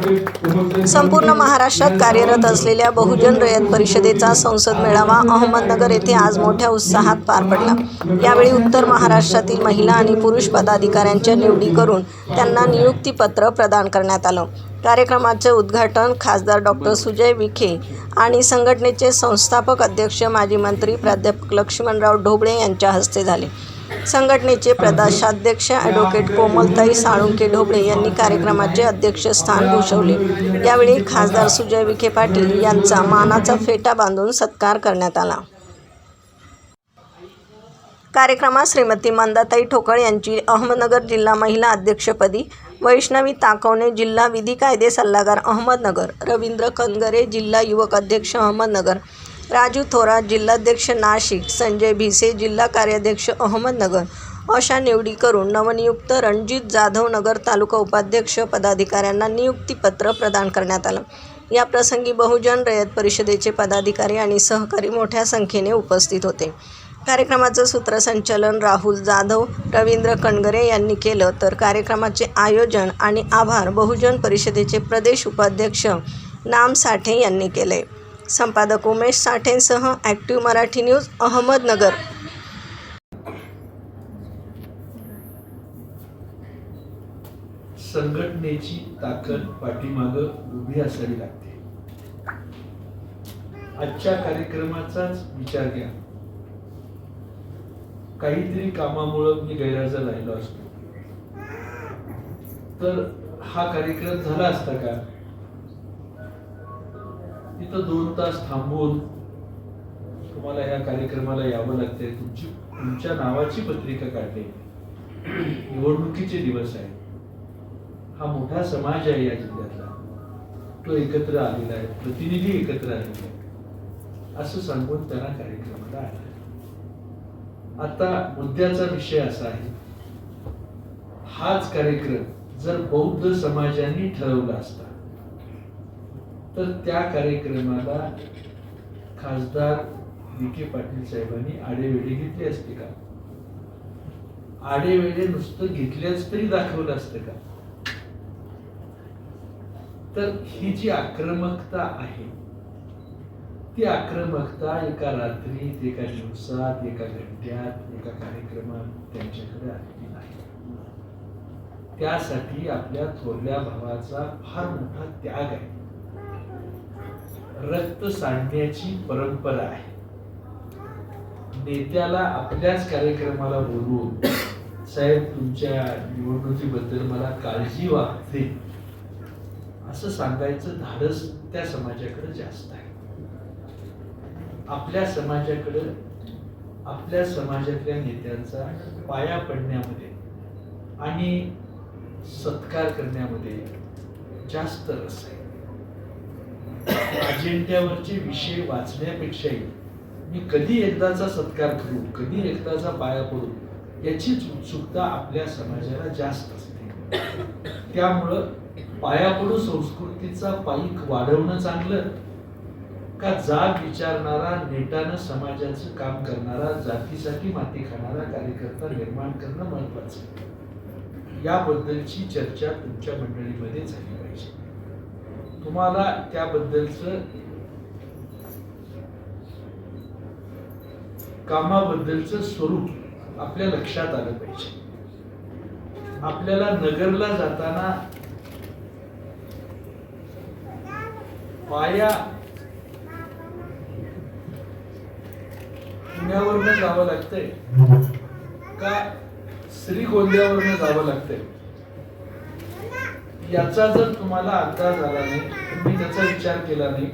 संपूर्ण महाराष्ट्रात कार्यरत असलेल्या बहुजन रयत परिषदेचा संसद मेळावा अहमदनगर येथे आज मोठ्या उत्साहात पार पडला. यावेळी उत्तर महाराष्ट्रातील महिला आणि पुरुष पदाधिकाऱ्यांच्या निवडी करून त्यांना नियुक्तीपत्र प्रदान करण्यात आलं. कार्यक्रमाचे उद्घाटन खासदार डॉक्टर सुजय विखे आणि संघटनेचे संस्थापक अध्यक्ष माजी मंत्री प्राध्यापक लक्ष्मणराव ढोबळे यांच्या हस्ते झाले. संघटनेचे प्रदेशाध्यक्ष ॲडव्होकेट कोमलताई साळुंके ढोबळे यांनी कार्यक्रमाचे अध्यक्षस्थान भूषवले. यावेळी खासदार सुजय विखे पाटील यांचा मानाचा फेटा बांधून सत्कार करण्यात आला. कार्यक्रमात श्रीमती मंदाताई ठोकळ यांची अहमदनगर जिल्हा महिला अध्यक्षपदी वैष्णवी ताकवणे जिल्हा विधी कायदे सल्लागार अहमदनगर रवींद्र कनगरे जिल्हा युवक अध्यक्ष अहमदनगर राजू थोरात जिल्हाध्यक्ष नाशिक संजय भिसे जिल्हा कार्याध्यक्ष अहमदनगर अशा निवडी करून नवनियुक्त रणजित जाधव नगर तालुका उपाध्यक्ष पदाधिकाऱ्यांना नियुक्तीपत्र प्रदान करण्यात आलं. या प्रसंगी बहुजन रयत परिषदेचे पदाधिकारी आणि सहकारी मोठ्या संख्येने उपस्थित होते. कार्यक्रमाचं सूत्रसंचालन राहुल जाधव रवींद्र कणगरे यांनी केलं. तर कार्यक्रमाचे आयोजन आणि आभार बहुजन परिषदेचे प्रदेश उपाध्यक्ष नाम साठे यांनी केले. संपादक उमेश साठेंसह ॲक्टिव्ह मराठी न्यूज अहमदनगर. संघटनेची ताकद पाठीमाग उभी असावी लागते. आजच्या कार्यक्रमाचाच विचार घ्या. काहीतरी कामामुळं मी गैरहजर राहिलो असतो. तर हा कार्यक्रम झाला असता का? तिथं दोन तास थांबून तुम्हाला ह्या कार्यक्रमाला यावं लागतंय. तुमची तुमच्या नावाची पत्रिका काढते. निवडणुकीचे दिवस आहे हा मोठा समाज आहे या जिल्ह्यातला. तो एकत्र आलेला आहे. प्रतिनिधी एकत्र आलेले आहे असं सांगून त्यांना कार्यक्रमाला आला. आता मुद्द्याचा विषय असा आहे. हाच कार्यक्रम जर बौद्ध समाजाने ठरवला असता तर त्या कार्यक्रमाला खासदार विखे पाटील साहेबांनी आडेवेडे घेतले असते का? आडेवेडे नुसतं घेतल्याच तरी दाखवलं असतं का? तर ही जी आक्रमकता आहे ती आक्रमकता एका रात्रीत एका दिवसात एका घंट्यात एका कार्यक्रमात त्यांच्याकडे आलेली नाही. त्यासाठी आपल्या थोरल्या भावाचा फार मोठा त्याग आहे. रक्त सांडण्याची परंपरा आहे. नेत्याला आपल्याच कार्यक्रमाला बोलवून साहेब तुमच्या निवडणुकीबद्दल मला काळजी वाटते. असं सांगायचं धाडस त्या समाजाकडे जास्त आहे. आपल्या समाजाकडे आपल्या समाजातल्या नेत्यांचा पाया पडण्यामध्ये आणि सत्कार करण्यामध्ये जास्त रस आहे. अजेंड्यावरचे विषय वाचण्यापेक्षाही मी कधी एकदाचा सत्कार करू कधी एकदाचा पाया पडू याचीच उत्सुकता आपल्या समाजाला जास्त असते. त्यामुळं पाया पडू संस्कृतीचा पाईक वाढवणं चांगलं का जात विचारणारा नेटानं समाजाचं काम करणारा जातीसाठी माती खाणारा कार्यकर्ता निर्माण करणं महत्वाचं याबद्दलची चर्चा तुमच्या मंडळीमध्ये झाली पाहिजे. तुम्हाला त्याबद्दलचं कामाबद्दलचं स्वरूप आपल्या लक्षात आलं पाहिजे. आपल्याला नगरला जाताना पाया पुण्यावरनं जावं लागतंय का श्री गोंदियावरनं जावं लागतंय? याचा जर तुम्हाला अंदाज आला नाही तुम्ही त्याचा विचार केला नाही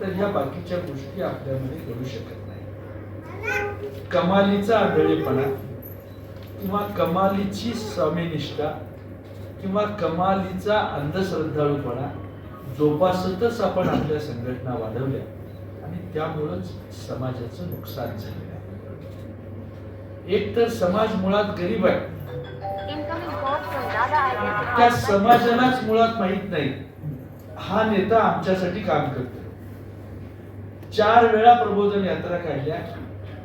तर ह्या बाकीच्या गोष्टी आपल्यामध्ये घडू शकत नाही. कमालीचा आंधळेपणा किंवा कमालीची स्वामीनिष्ठा किंवा कमालीचा अंधश्रद्धाळूपणा जोपासतच आपण आपल्या संघटना वाढवल्या आणि त्यामुळंच समाजाचं नुकसान झालेलं आहे. एक तर समाज मुळात गरीब आहे. त्या समाजालाच मुळात माहीत नाही. हा नेता आमच्यासाठी काम करतो चार वेळा प्रबोधन यात्रा काढल्या.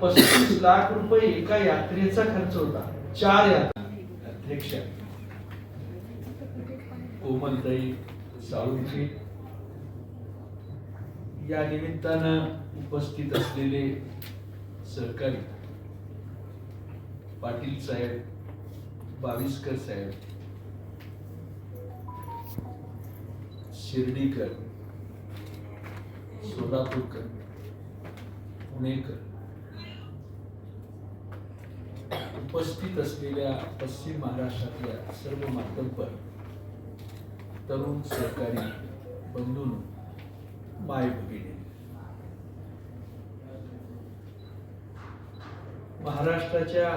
पस्तीस लाख रुपये एका यात्रेचा खर्च होता. चार यात्रा. अध्यक्ष. कोमलताई साळुंखे. या निमित्तानं उपस्थित असलेले सहकारी पाटील साहेब बाविस्कर साहेब. शिर्डीकर सोलापूरकर पुणेकर उपस्थित असलेल्या पश्चिम महाराष्ट्रातल्या सर्व मातब्बर तरुण सहकारी बंधून माय भगिनी महाराष्ट्राच्या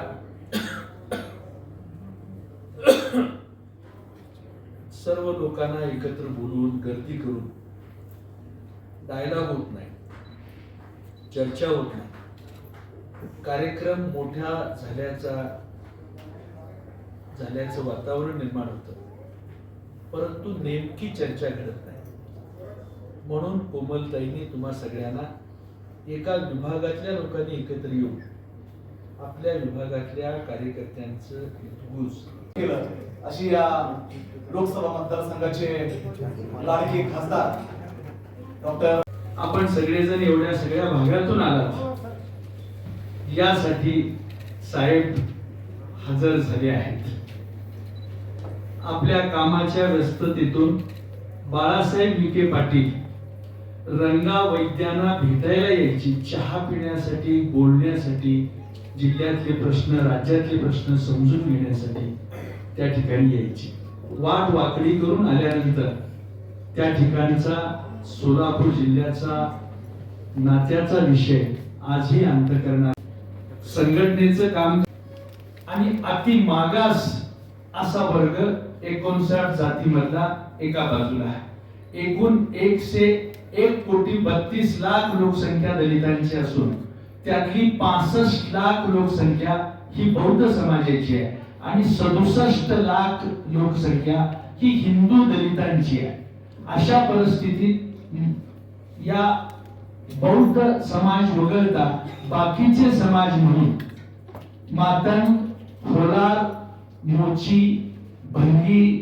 सर्व लोकांना एकत्र बोलवून गर्दी करून डायलॉग होत नाही. चर्चा होत नाही. कार्यक्रम मोठ्या झाल्याचा झाल्याचं वातावरण निर्माण होतं. परंतु नेमकी चर्चा घडत नाही. म्हणून कोमलताईने तुम्हा सगळ्यांना एका विभागातल्या लोकांनी एकत्र येऊन आपल्या विभागातल्या कार्यकर्त्यांचं हितगुज केलं. अशी या लोकसभा मतदारसंघाचे लाडके खासदार डॉक्टर आपण सगळेजण एवढ्या सगळ्या भागातून आलात. यासाठी साहेब हजर झाले आहेत. आपल्या कामाच्या व्यस्ततेतून बाळासाहेब विखे पाटील रंगा वैद्यांना भेटायला यायची चहा पिण्यासाठी बोलण्यासाठी जिल्ह्यातले प्रश्न राज्यातले प्रश्न समजून घेण्यासाठी त्या ठिकाणी यायची. वाट वाकडी करून आल्यानंतर त्या ठिकाणचा सोलापूर जिल्ह्याचा नात्याचा विषय आजही अंतकरणात. संघटनेचं काम आणि अति मागास असा वर्ग एकोणसाठ जातीमधला एका बाजूला आहे. एकूण एकशे एक कोटी बत्तीस लाख लोकसंख्या दलितांची असून त्यातली पासष्ट लाख लोकसंख्या ही बौद्ध समाजाची आहे. आणि सदुसष्ट लाख लोकसंख्या ही हिंदू दलितांची आहे. अशा परिस्थितीत या बौद्ध समाज वगळता बाकीचे समाज म्हणून मातंग खोलार मोची भंगी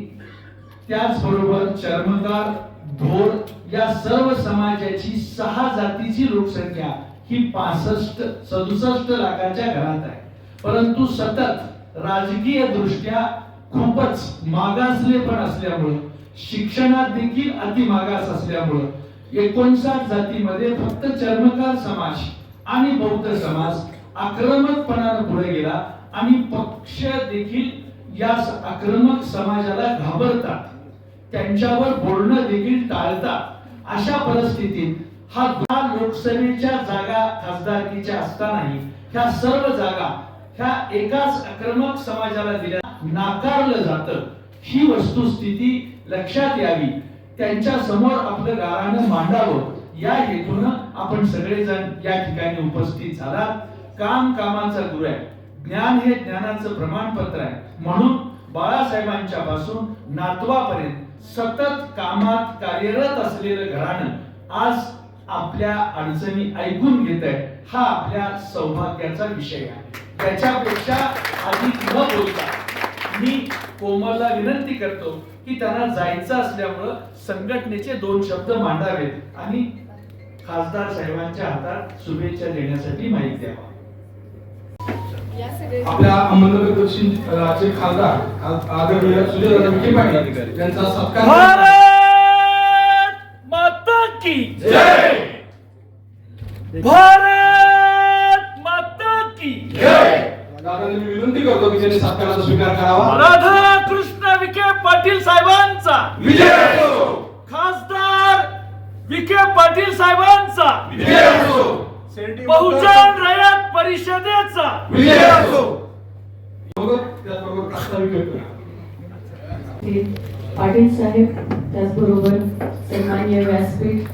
त्याचबरोबर चर्मकार धोर या सर्व समाजाची सहा जातीची लोकसंख्या ही पासष्ट सदुसष्ट लाखाच्या घरात आहे. परंतु सतत राजकीय दृष्ट्या खूपच मागासले पण असल्यामुळं शिक्षणात देखील अति मागास असल्यामुळं एकोणसाठ जातीमध्ये फक्त चर्मकार समाज आणि बौद्ध समाज आक्रमकपणानं पुढे गेला आणि पक्ष देखील या आक्रमक समाजाला घाबरतात. त्यांच्यावर बोलणं देखील टाळतात. अशा परिस्थितीत हा लोकसभेच्या जागा खासदारकीच्या असतानाही ह्या सर्व जागा ह्या एकाच आक्रमक समाजाला दिल्या. नाकारलं जातं. ही वस्तुस्थिती लक्षात यावी. त्यांच्यासमोर आपलं गारानं मांडावं. या हेतून आपण सगळेजण या ठिकाणी उपस्थित झाला काम कामाचा गुरु आहे. ज्ञान हे ज्ञानाचं प्रमाणपत्र आहे. म्हणून बाळासाहेबांच्या पासून नातवापर्यंत सतत कामात कार्यरत असलेलं घराणं आज आपल्या अडचणी ऐकून घेत आहे हा आपल्या सौभाग्याचा विषय आहे. त्याच्यापेक्षा अधिक न बोलता. मी कोमलला विनंती करतो की त्यांना जायचं असल्यामुळं संघटनेचे दोन शब्द मांडावेत आणि खासदार साहेबांच्या हातात शुभेच्छा देण्यासाठी माहिती द्यावा. आपल्या अहमदनगर दक्षिण चे खासदार आदरणीय सुजयदादा विखे पाटील यांचा सत्कार भारत माता की जय! भारत दादांनी मी विनंती करतो की त्यांनी सत्काराचा स्वीकार करावा. राधा कृष्ण विखे पाटील साहेबांचा. विजय असो. खासदार विखे पाटील साहेबांचा. विजय असो. बहुजन रयत परिषदेचा. विजय असो. सोबत त्याचबरोबर प्रास्ताविक करतो ते पाटील साहेब त्याचबरोबर सन्मान्य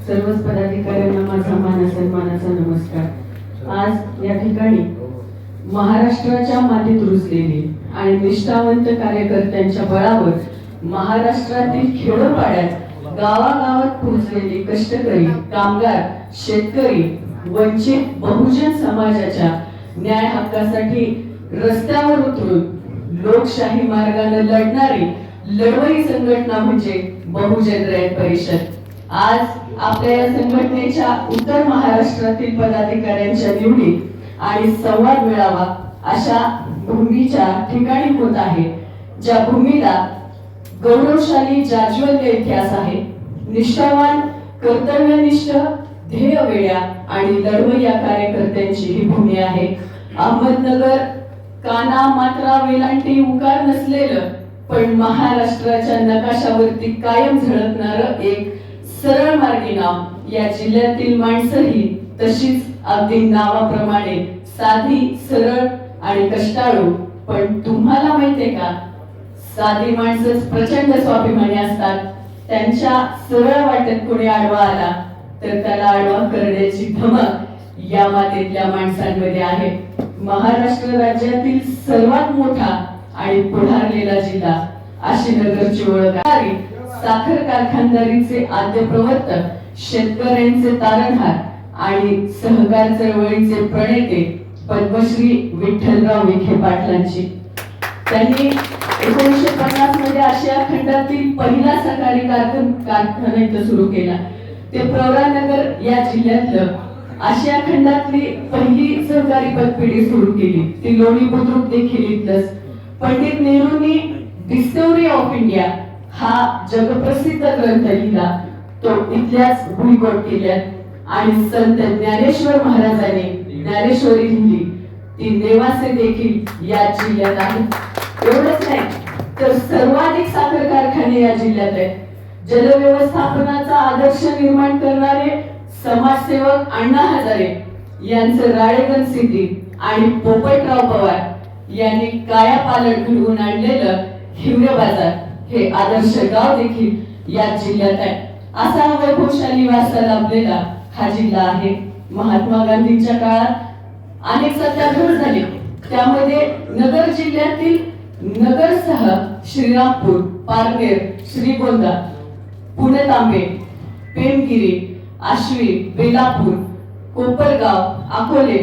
सर्वच पदाधिकाऱ्यांना माझा मान सन्मानाचा नमस्कार. आज या ठिकाणी महाराष्ट्राच्या मातीत रुजलेली आणि निष्ठावंत कार्यकर्त्यांच्या बळावर महाराष्ट्रातील खेडोपाड्यात गावागावात पोहोचलेले कष्टकरी कामगार शेतकरी वंचित बहुजन समाजाच्या न्याय हक्कासाठी रस्त्यावर उतरून लोकशाही मार्गाने लढणारी लढवई संघटना म्हणजे बहुजन रयत परिषद. आज आपल्या या संघटनेच्या उत्तर महाराष्ट्रातील पदाधिकाऱ्यांच्या निवडीत आणि संवाद मिळावा अशा भूमीच्या ठिकाणी होत आहे ज्या भूमीला गौरवशाली जाज्वल्य इतिहास आहे. निष्ठावान कर्तव्यनिष्ठ ध्येय वेळ्या आणि लढवय्या कार्यकर्त्यांची ही भूमी आहे. अहमदनगर काना मात्रा वेलांटी उकार नसलेलं पण महाराष्ट्राच्या नकाशावरती कायम झळकणार एक सरळ मार्गी नाव या जिल्ह्यातील माणसंही तशीच अगदी नावाप्रमाणे साधी सरळ आणि कष्टाळू. पण तुम्हाला माहितीये का? साधी माणसं प्रचंड स्वाभिमानी असतात. त्यांच्या सरळ वाटेत कोणी आडवा आला तर त्याला आडवा करण्याची धमक या मातेतल्या माणसांमध्ये आहे. महाराष्ट्र राज्यातील सर्वात मोठा आणि पुढारलेला जिल्हा अशी नगरची ओळख साखर कारखानदारीचे आद्य प्रवर्तक शेतकऱ्यांचे तारणहार आणि सहकार चळवळीचे प्रणेते पद्मश्री विठ्ठलराव विखे पाटलांची. त्यांनी एकोणीसशे पन्नासमध्ये आशिया खंडातील पहिला सहकारी कारखान कारखाना इथं सुरू केला. ते प्रवरानगर या जिल्ह्यातलं आशिया खंडातली पहिली सहकारी पतपेढी सुरू केली. ती लोणी बुद्रुक देखील इथलंच. पंडित नेहरूंनी डिस्कवरी ऑफ इंडिया हा जगप्रसिद्ध ग्रंथ लिहिला. तो इथल्याच भुईकोट केल्या आणि संत ज्ञानेश्वर महाराजांनी ज्ञानेश्वरी लिहिली. ती नेवासे देखील या जिल्ह्यात आहे. एवढंच नाही तर सर्वाधिक साखर कारखाने या जिल्ह्यात आहेत. जलव्यवस्थापनाचा आदर्श निर्माण करणारे समाजसेवक अण्णा हजारे यांचं राळेगण सिटी आणि पोपटराव पवार यांनी काया पालट घडवून आणलेलं हिवरे बाजार हे आदर्श गाव देखील या जिल्ह्यात आहे. असा वैभवशाली वारसा लाभलेला हा जिल्हा आहे. महात्मा गांधींच्या काळात अनेक सत्याग्रह झाले. त्यामध्ये नगर जिल्ह्यातील नगरसह श्रीरामपूर पारनेर श्रीगोंदा पुणे तांबे पेमगिरी आश्वी बेलापूर कोपरगाव अकोले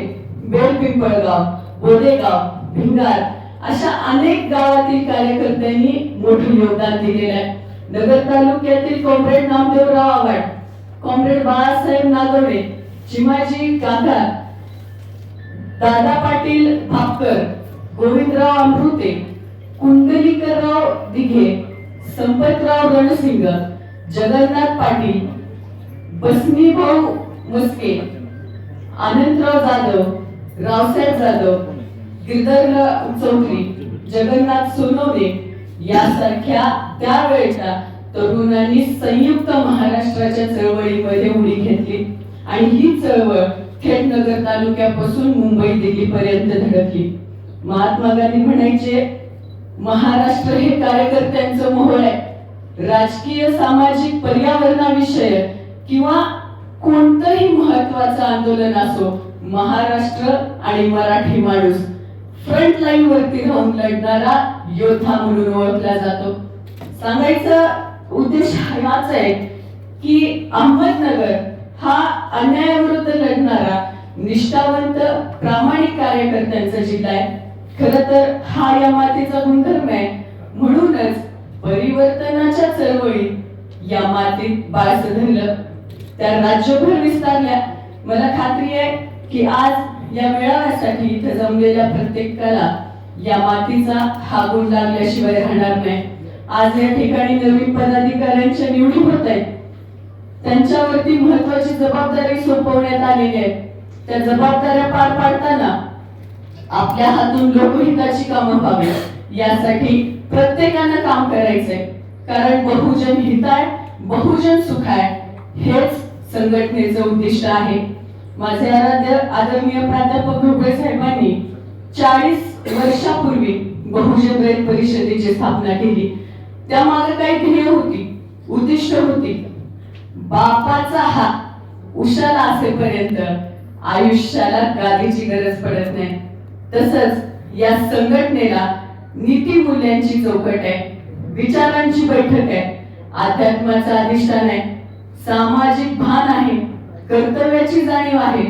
बेलपिंपळगाव बोदेगाव भिंगार अशा अनेक गावातील कार्यकर्त्यांनी मोठे योगदान दिलेले आहे. नगर तालुक्यातील कॉम्रेड नामदेवराव आव्हाड कॉम्रेड बाळासाहेब नागवडे चिमाजी कांधार दादा पाटील भापकर गोविंदराव अमृते कुंडलीकरराव दिघे संपतराव रणसिंग जगन्नाथ पाटील बसनी भाऊ मस्के आनंदराव जाधव रावसाहेब जाधव गिरधरराव चौधरी जगन्नाथ सोनवणे यासारख्या त्यावेळच्या तरुणांनी संयुक्त महाराष्ट्राच्या चळवळीमध्ये उडी घेतली. आणि ही चळवळ थेट नगर तालुक्यापासून मुंबई दिल्लीपर्यंत धडकली. महात्मा गांधी म्हणायचे महाराष्ट्र हे कार्यकर्त्यांचं मोहळ आहे. राजकीय सामाजिक पर्यावरणाविषय किंवा कोणतंही महत्वाचं आंदोलन असो महाराष्ट्र आणि मराठी माणूस फ्रंट लाईन वरती राहून लढणारा योद्धा म्हणून ओळखला जातो. सांगायचं उद्देश हाच आहे की अहमदनगर हा अन्यायाविरुद्ध लढणारा निष्ठावंत प्रामाणिक कार्यकर्त्यांचा जिल्हा आहे. खर तर हा या मातेचा गुणधर्म आहे. म्हणूनच परिवर्तनाच्या चळवळीत या मातीत बाळ धरलं. त्या राज्यभर विस्तारल्या. मला खात्री आहे की आज या मेळाव्यासाठी इथं जमलेल्या प्रत्येकाला या मातीचा हा गुण लागल्याशिवाय राहणार नाही. आज या ठिकाणी नवीन पदाधिकाऱ्यांच्या निवडी होत आहेत. त्यांच्यावरती महत्वाची जबाबदारी सोपवण्यात आलेली आहे. त्या जबाबदाऱ्या पार पाडताना आपल्या हातून लोकहिताची कामं व्हावी. यासाठी प्रत्येकानं काम करायचंय. कारण बहुजन हिताय बहुजन सुखाय हेच संघटनेचं उद्दिष्ट आहे. माझे आराध्य आदरणीय प्राध्यापक ढोबळे साहेबांनी चाळीस वर्षापूर्वी बहुजन रेल परिषदेची स्थापना केली. त्यामागे काही ध्येय होती उद्दिष्ट होती. बापाचा हात उशाला असेपर्यंत आयुष्याला गादीची गरज पडत नाही. तसंच या संघटनेला नीती मूल्यांची चौकट आहे विचारांची बैठक आहे अध्यात्माचा अधिष्ठान आहे सामाजिक भान आहे कर्तव्याची जाणीव आहे.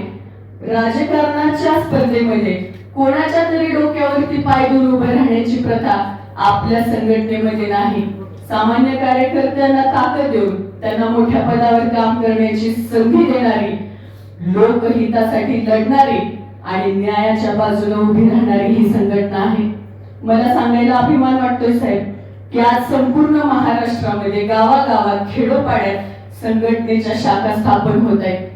राजकारणाच्या स्पर्धेमध्ये कोणाच्या तरी डोक्यावरती पाय देऊन उभे राहण्याची प्रथा आपल्या संघटनेमध्ये नाही. सामान्य कार्यकर्त्यांना ताकद देऊन त्यांना मोठ्या पदावर काम करण्याची संधी देणारी लोकहितासाठी लढणारी आणि न्यायाच्या बाजूने उभी राहणारी ही संघटना आहे. मला सांगायला अभिमान वाटतोय साहेब की आज संपूर्ण महाराष्ट्रामध्ये गावागावात खेडोपाड्यात संघटनेच्या शाखा स्थापन होत आहेत.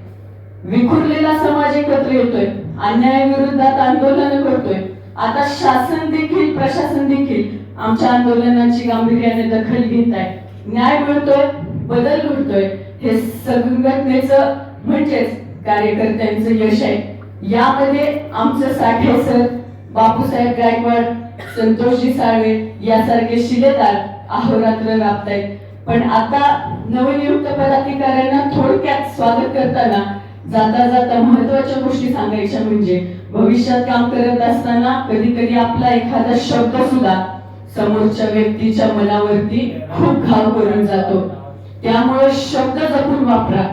विखुरलेला समाज एकत्र येतोय अन्यायाविरोधात आंदोलन करतोय आता शासन देखील प्रशासन देखील आमच्या आंदोलनाची गांभीर्याने दखल घेत आहे न्याय मिळतोय बदल घडतोय. हे संघटनेचं म्हणजेच कार्यकर्त्यांचं यश आहे. यामध्ये आमचं साठे सर. बापूसाहेब गायकवाड संतोषजी साळवे यासारखे शिलेदार अहोरात्र राबतायत. पण आता नवनियुक्त पदाधिकाऱ्यांना थोडक्यात स्वागत करताना जाता जाता महत्त्वाच्या गोष्टी सांगायच्या म्हणजे भविष्यात काम करत असताना कधी कधी आपला एखादा शब्द सुद्धा समोरच्या व्यक्तीच्या मनावरती खूप घाव करून जातो. त्यामुळे शब्द जपून वापरा.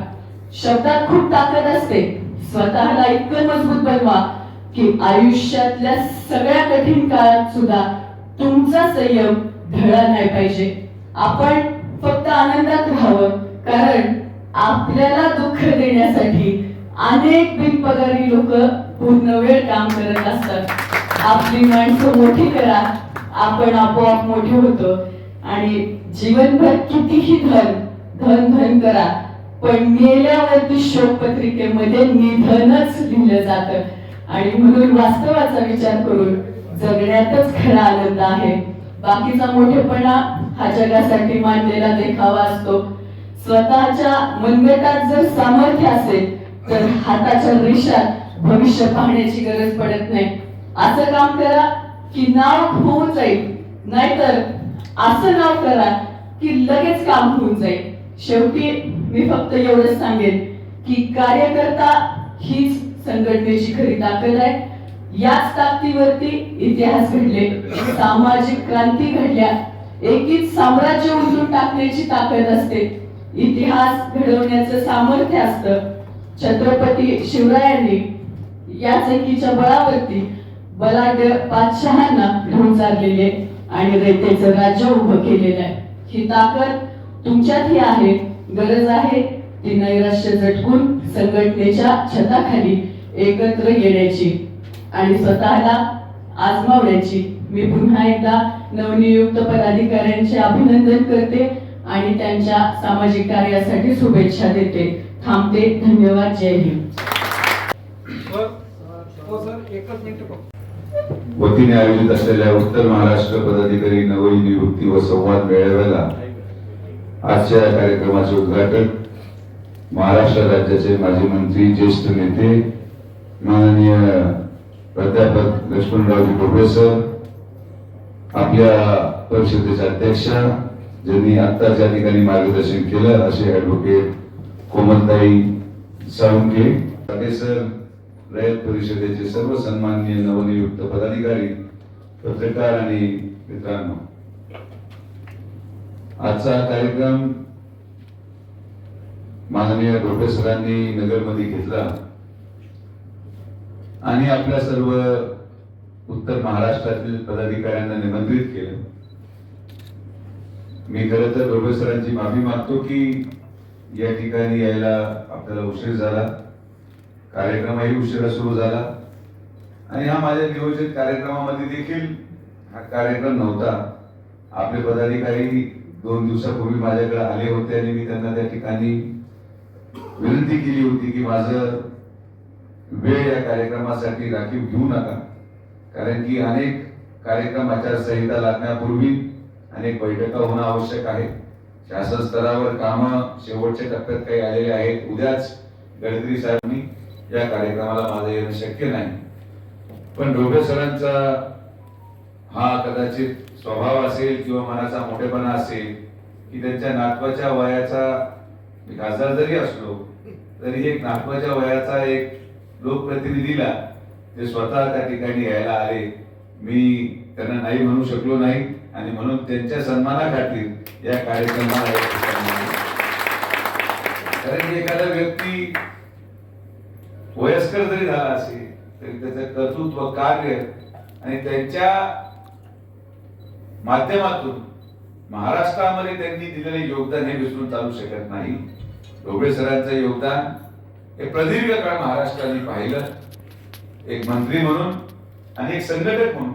शब्दात खूप ताकद असते. स्वतःला इतकं मजबूत बनवा की आयुष्यातल्या सगळ्या कठीण काळात सुद्धा तुमचा संयम ढळला नाही पाहिजे. आपण फक्त आनंदात राहावं कारण आपल्याला दुःख देण्यासाठी अनेक बिनपगारी लोक पूर्ण वेळ काम करत असतात. आपली माणसं मोठी करा. आपण आपोआप मोठे होतो. आणि जीवनभर कितीही धन धन धन करा पण मेल्यावरती शोकपत्रिकेमध्ये निधनच लिहिलं जातं. आणि म्हणून वास्तवाचा विचार करून जगण्यातच खरा आनंद आहे. बाकीचा मोठेपणा हा जगासाठी मांडलेला देखावा असतो. स्वतःच्या मनगटात जर सामर्थ्य असेल तर हाताच्या रेषात भविष्य पाहण्याची गरज पडत नाही. असं काम करा की नाव होऊन जाईल. नाहीतर असं नाव करा की लगेच काम होऊन जाईल. शेवटी मी फक्त एवढंच सांगेन की कार्यकर्ता हीच संघटनेची खरी ताकद आहे. याच ताकदीवरती इतिहास घडले सामाजिक क्रांती घडल्या. एकीच साम्राज्य उलटून टाकण्याची ताकद असते. इतिहास घडवण्याचं सामर्थ्य असतं. छत्रपती शिवरायांनी याच एकीच्या बळावरती बलाढ्य बादशहांना घेऊन चाललेले आणि रेतेचं राज्य उभं केलेलं आहे. ही ताकद तुमच्यातही आहे गरज आहे. ती नैराश्य झटकून संघटनेच्या छताखाली एकत्र येण्याची आणि स्वतःला आजमावण्याची. मी पुन्हा एकदा नवनियुक्त पदाधिकाऱ्यांचे अभिनंदन करते आणि त्यांच्या सामाजिक कार्यासाठी शुभेच्छा देते. थांबते. धन्यवाद. जय हिंद. वतीने आयोजित असलेल्या उत्तर महाराष्ट्र पदाधिकारी नवई निवृत्ती व संवाद मेळाव्याला आजच्या या कार्यक्रमाचे उद्घाटन महाराष्ट्र राज्याचे माजी मंत्री ज्येष्ठ नेते माननीय प्राध्यापक लक्ष्मणरावजी प्रोफेसर आपल्या परिषदेच्या अध्यक्षा ज्यांनी आत्ताच या ठिकाणी मार्गदर्शन केलं असे ऍडव्होकेट कोमलताई साळुंके सर रयत परिषदेचे सर्व सन्माननीय नवनियुक्त पदाधिकारी पत्रकार आणि मित्रांनो आजचा कार्यक्रम माननीय प्रोफेसरांनी नगरमध्ये घेतला आणि आपल्या सर्व उत्तर महाराष्ट्रातील पदाधिकाऱ्यांना निमंत्रित केलं. मी खरं तर प्रोफेसरांची माफी मागतो की या ठिकाणी यायला आपल्याला उशीर झाला. कार्यक्रमही उशिरा सुरू झाला. आणि हा माझ्या नियोजित कार्यक्रमामध्ये देखील हा कार्यक्रम नव्हता. आपले पदाधिकारी दोन दिवसापूर्वी माझ्याकडे आले होते आणि मी त्यांना त्या ठिकाणी विनंती केली होती की माझं वेळ या कार्यक्रमासाठी राखीव घेऊ नका. कारण की अनेक कार्यक्रम आचारसंहिता लागण्यापूर्वी अनेक बैठका होणं आवश्यक आहे. शासन स्तरावर कामं शेवटच्या टप्प्यात काही आलेले आहेत. उद्याच गडकरी साहेबांनी या कार्यक्रमाला माझं येणं शक्य नाही. पण ढोबे सरांचा हा कदाचित स्वभाव असेल किंवा मनाचा मोठेपणा असेल की त्यांच्या नातवाच्या वयाचा खासदार जरी असलो तरी एक नातवाच्या वयाचा एक लोकप्रतिनिधीला ते स्वतः त्या ठिकाणी यायला आले मी त्यांना नाही म्हणू शकलो नाही आणि म्हणून त्यांच्या सन्मानाखातीर या कार्यक्रमाला या कारण एखादा व्यक्ती वयस्कर जरी झाला असेल तरी त्याचं कर्तृत्व कार्य आणि त्यांच्या माध्यमातून महाराष्ट्रामध्ये त्यांनी दिलेले योगदान हे विसरून चालू शकत नाही. ढोबळे सरांचं योगदान हे प्रदीर्घ काळ महाराष्ट्राने पाहिलं. एक मंत्री म्हणून आणि एक संघटक म्हणून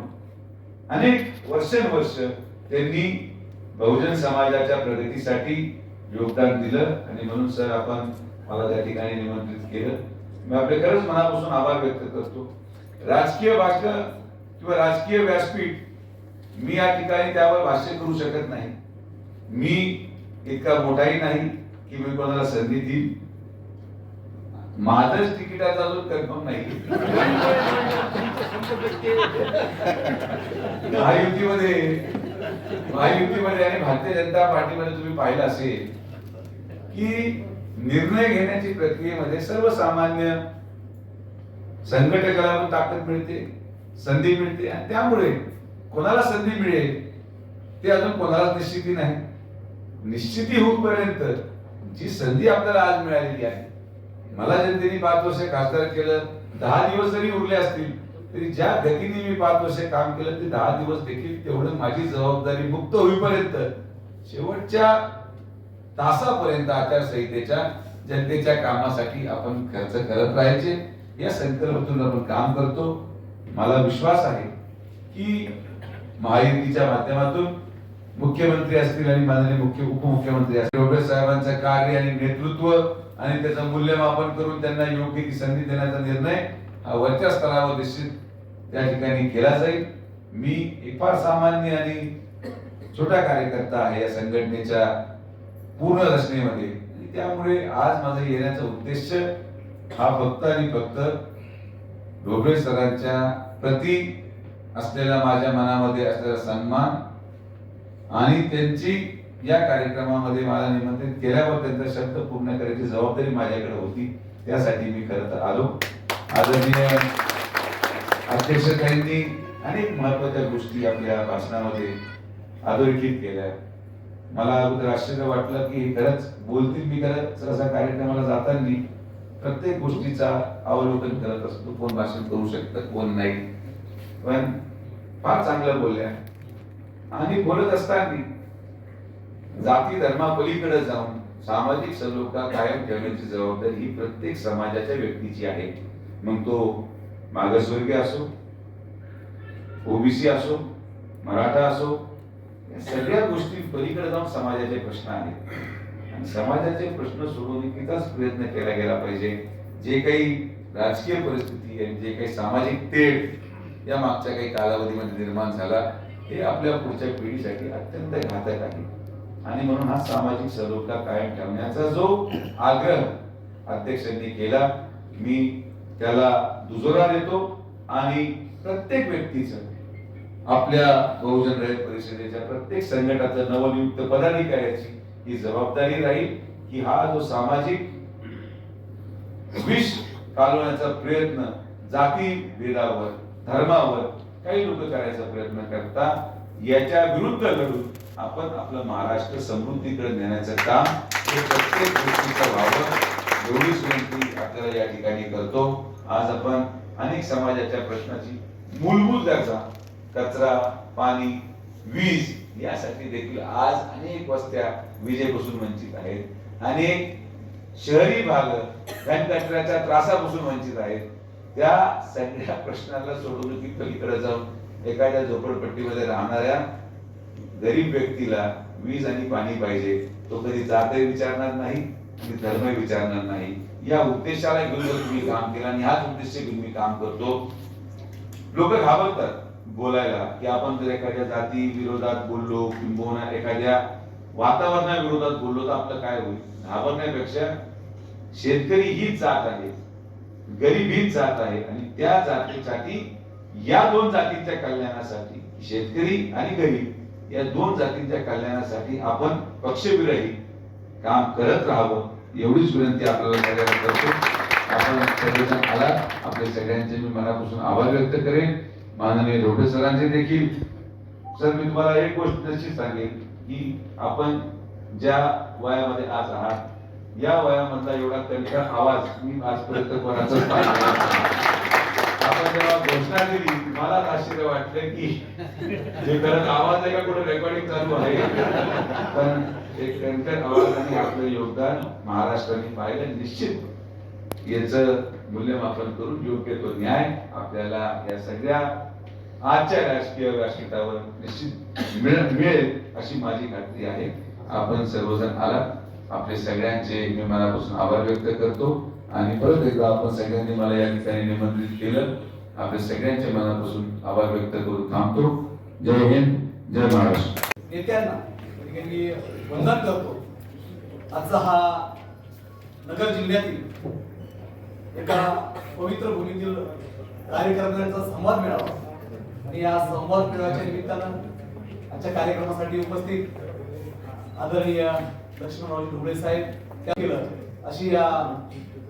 अनेक वर्षानुवर्ष त्यांनी बहुजन समाजाच्या प्रगतीसाठी योगदान दिलं आणि म्हणून सर आपण मला त्या ठिकाणी निमंत्रित केलं. मी आपले खरंच मनापासून आभार व्यक्त करतो. राजकीय भाषण किंवा राजकीय व्यासपीठ मी या ठिकाणी त्यावर भाष्य करू शकत नाही. मी इतका मोठाही नाही की मी कोणाला संधी देईल माझंच तिकिटाचा अजून कन्फर्म नाही. महायुतीमध्ये महायुतीमध्ये आणि भारतीय जनता पार्टीमध्ये तुम्ही पाहिलं असेल की निर्णय घेण्याची प्रक्रियेमध्ये सर्वसामान्य संघटकाला पण ताकद मिळते संधी मिळते आणि त्यामुळे कोणाला संधी मिळेल ते अजून कोणालाच निश्चिती नाही. निश्चिती होईपर्यंत जी संधी आपल्याला आज मिळालेली आहे मला जनतेने पाच वर्ष खासदार केलं दहा दिवस जरी उरले असतील तरी ज्या गतीने मी पाच वर्ष काम केलं ते दहा दिवस देखील तेवढं माझी जबाबदारी मुक्त होईपर्यंत शेवटच्या तासापर्यंत आचारसंहितेच्या जनतेच्या कामासाठी आपण खर्च करत राहायचे. या संकल्पनेतून आपण काम करतो. मला विश्वास आहे की महायुतीच्या माध्यमातून मुख्यमंत्री असतील आणि माननीय मुख्य उपमुख्यमंत्री असतील. ढोबळे साहेबांचं कार्य आणि नेतृत्व आणि त्याचं मूल्यमापन करून त्यांना योग्य ती संधी देण्याचा निर्णय हा वरच्या स्तरावर निश्चित त्या ठिकाणी केला जाईल. मी एक फार सामान्य आणि छोटा कार्यकर्ता आहे या संघटनेच्या पूर्ण रचनेमध्ये आणि त्यामुळे आज माझा येण्याचा उद्देश हा फक्त आणि फक्त ढोबळे सरांच्या प्रती असलेला माझ्या मनामध्ये असलेला सन्मान आणि त्यांची या कार्यक्रमामध्ये मला निमंत्रित केल्यावर त्यांचा शब्द पूर्ण करायची जबाबदारी माझ्याकडे होती. त्यासाठी मी खरं तर आलो. आदरणीय अध्यक्षताईंनी अनेक महत्त्वाच्या गोष्टी आपल्या भाषणामध्ये अधोरेखित केल्या. मला अगोदर आश्चर्य वाटलं की खरंच बोलतील मी खरंच. असा कार्यक्रमाला जाताना प्रत्येक गोष्टीचा अवलोकन करत असतो. कोण भाषण करू शकतं कोण नाही. पण फार चांगलं बोलल्या. आणि बोलत असताना जाती धर्मापलीकडे जाऊन सामाजिक सलोखा कायम ठेवण्याची जबाबदारी ही प्रत्येक समाजाच्या व्यक्तीची आहे. मग तो मागासवर्गीय असो ओबीसी असो मराठा असो या सगळ्या गोष्टी पलीकडे जाऊन समाजाचे प्रश्न आहेत. आणि समाजाचे प्रश्न सोडवणुकीचाच प्रयत्न केला गेला पाहिजे. जे काही राजकीय परिस्थिती आणि जे काही सामाजिक तेढ या मागच्या काही कालावधीमध्ये निर्माण झाला हे आपल्या पुढच्या पिढीसाठी अत्यंत घातक आहे. आणि म्हणून हा सामाजिक सलोखा कायम ठेवण्याचा जो आग्रह अध्यक्षांनी केला मी त्याला दुजोरा देतो आणि प्रत्येक व्यक्तीचं आपल्या बहुजन रयत परिषदेच्या प्रत्येक संघटाचं नवनियुक्त पदाधिकाऱ्याची ही जबाबदारी राहील की हा जो सामाजिक विष कालवण्याचा प्रयत्न जाती भेदावर धर्मावर काही लोक करायचा प्रयत्न करता याच्या विरुद्ध लढून आपण आपलं महाराष्ट्र समृद्धीकडे नेण्याचं काम हे प्रत्येक गोष्टीचं व्हावं एवढीच विनंती आपल्याला या ठिकाणी करतो. आज आपण अनेक समाजाच्या प्रश्नाची मूलभूत गरजा कचरा पाणी वीज यासाठी देखील आज अनेक वस्त्या विजेपासून वंचित आहेत. अनेक शहरी भाग घनकचऱ्याच्या त्रासापासून वंचित आहेत. त्या सगळ्या प्रश्नाला सोडवणुकी पलीकडे जाऊन एखाद्या झोपडपट्टीमध्ये राहणाऱ्या गरीब व्यक्तीला वीज आणि पाणी पाहिजे. तो कधी जातही विचारणार नाही आणि धर्मही विचारणार नाही. या उद्देशाला घेऊन जर तुम्ही काम केलं आणि हाच उद्देश घेऊन मी काम करतो लोक घाबरतात. बोलायला की आपण जर एखाद्या जाती विरोधात बोललो किंबहुना एखाद्या वातावरणाविरोधात बोललो तर आपलं काय होईल? घाबरण्यापेक्षा शेतकरी हीच जात आहे गरीब हीच जात आहे आणि त्या जातीसाठी या दोन जातींच्या कल्याणासाठी शेतकरी आणि गरीब या दोन जातींच्या कल्याणासाठी आपण पक्षविरही काम करत राहावं. एवढीच विनंती आपल्याला सगळ्यांना करतो. आपण सगळेजण आला आपल्या सगळ्यांचे मी मनापासून आभार व्यक्त करेन. माननीय ढोबळे सरांचे देखील. सर मी तुम्हाला एक गोष्ट नक्कीच सांगेन की आपण ज्या वयामध्ये आज आहात या वयामधला एवढा कणखर आवाज मी आजपर्यंत कोणाचाच पाहिला आपण जेव्हा घोषणा केली मला आश्चर्य वाटलं की जे खरंच आवाज आहे का? कुठे रेकॉर्डिंग चालू आहे? पण एक कणखर आवाजाने आपलं योगदान महाराष्ट्राने पाहिलं निश्चित. याचं मूल्यमापन करून योग्य तो न्याय आपल्याला या सगळ्या आजच्या राजकीय व्यासपीठावर निश्चित मिळेल अशी माझी खात्री आहे. आपण सर्वजण आला आपले सगळ्यांचे मी मनापासून आभार व्यक्त करतो. आणि परत एकदा आपण सगळ्यांनी मला या ठिकाणी निमंत्रित केलं. आपल्या सगळ्यांच्या मनापासून आभार व्यक्त करून थांबतो. जय हिंद जय महाराष्ट्र. नेत्यांना म्हणजे वंदन करतो. आजचा हा नगर जिल्ह्यातील एका पवित्र भूमीतील कार्यकर्त्यांचा संवाद मिळावा. आणि या संवाद मेळाव्याच्या निमित्तानं आजच्या कार्यक्रमासाठी उपस्थित आदरणीय लक्ष्मणराव ढोबळे साहेब त्या केलं. अशी या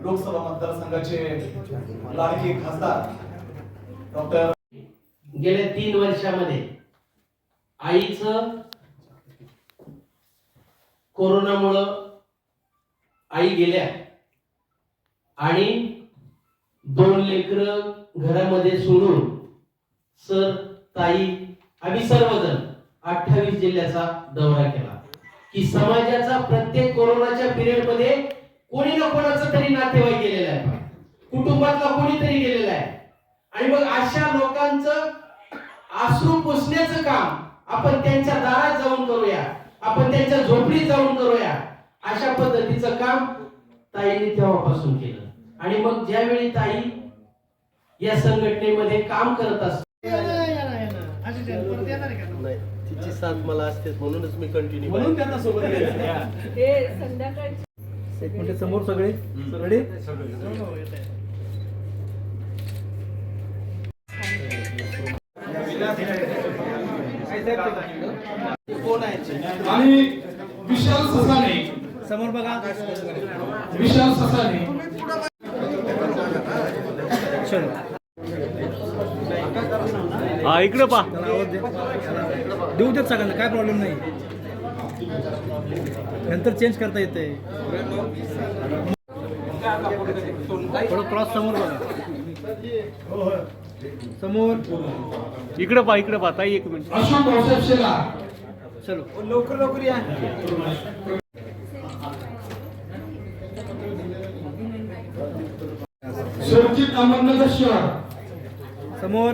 लोकसभा मतदारसंघाचे लाडके खासदार डॉक्टर गेल्या तीन वर्षामध्ये आईचं कोरोनामुळं आई गेल्या. आणि दोन लेकर घरामध्ये सोडून सर ताई आम्ही सर्वजण अठ्ठावीस जिल्ह्याचा दौरा केला. की समाजाचा प्रत्येक कोरोनाच्या पिरियडमध्ये कोणी ना कोणाचा तरी नातेवाईक गेलेला आहे. कुटुंबातला कोणीतरी गेलेला आहे. आणि मग अशा लोकांचं आसरू पुसण्याचं काम आपण त्यांच्या दारात जाऊन करूया. आपण त्यांच्या झोपडीत जाऊन करूया. अशा पद्धतीचं काम ताईने तेव्हापासून केलं. आणि मग ज्यावेळी ताई या संघटनेमध्ये काम करत असत तिची साथ मला असते म्हणूनच मी कंटिन्यू म्हणून त्यांना सोबत. एक मिनिट समोर सगळे? रेडी आणि विशाल ससाने. समोर बघा. विशाल ससाने. इकडे पा. देऊ देत सगळ्यांना काय प्रॉब्लेम नाही. नंतर चेंज करता येते थोडं क्रॉस समोर बघा. समोर. इकडे पा इकडे पा. ताई एक मिनिट. चलो. लवकर लवकर या. समोर.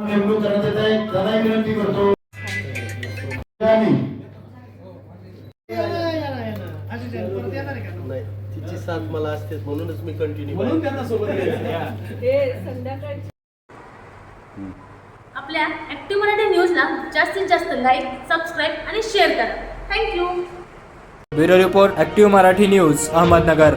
करा विनंती करतो. तिची साथ मला असते म्हणूनच मी कंटिन्यू म्हणून त्यांना सोबत. आपल्या ऍक्टिव्ह मराठी न्यूजला जास्तीत जास्त लाईक सबस्क्राईब आणि शेअर करा. Thank you bureau report active Marathi news Ahmednagar.